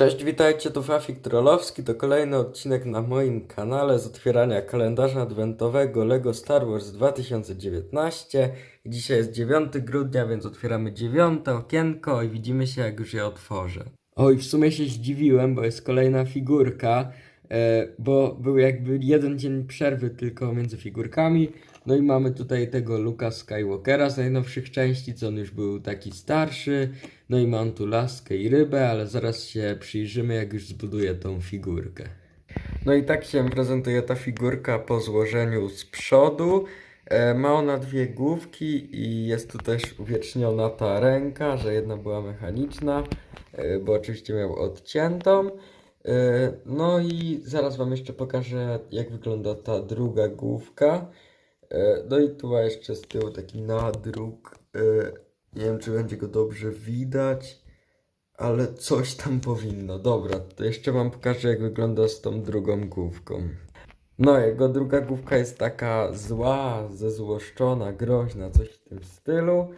Cześć, witajcie, tu Fafik Trollowski, to kolejny odcinek na moim kanale z otwierania kalendarza adwentowego LEGO Star Wars 2019. I Dzisiaj jest 9 grudnia, więc otwieramy dziewiąte okienko i widzimy się jak już je otworzę. Oj, w sumie się zdziwiłem, bo jest kolejna figurka, bo był jakby jeden dzień przerwy tylko między figurkami. No i mamy tutaj tego Luka Skywalkera z najnowszych części, co on już był taki starszy. No i mam tu laskę i rybę, ale zaraz się przyjrzymy, jak już zbuduję tą figurkę. No i tak się prezentuje ta figurka po złożeniu z przodu. E, ma ona dwie główki i jest tu też uwieczniona ta ręka, że jedna była mechaniczna, e, bo oczywiście miał odciętą. E, no i zaraz Wam jeszcze pokażę, jak wygląda ta druga główka. E, No i tu ma jeszcze z tyłu taki nadruk. e, Nie wiem, czy będzie go dobrze widać, ale coś tam powinno. Dobra, to jeszcze Wam pokażę, jak wygląda z tą drugą główką. No, jego druga główka jest taka zła, zezłoszczona, groźna, coś w tym stylu.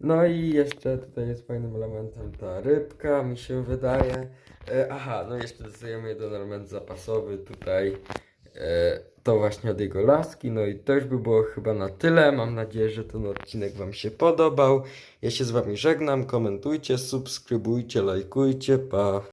No i jeszcze tutaj jest fajnym elementem ta rybka, mi się wydaje. E, aha, no jeszcze dostajemy jeden element zapasowy tutaj. E, to właśnie od jego laski. No i to już by było chyba na tyle. Mam nadzieję, że ten odcinek Wam się podobał. Ja się z Wami żegnam. Komentujcie, subskrybujcie, lajkujcie. Pa.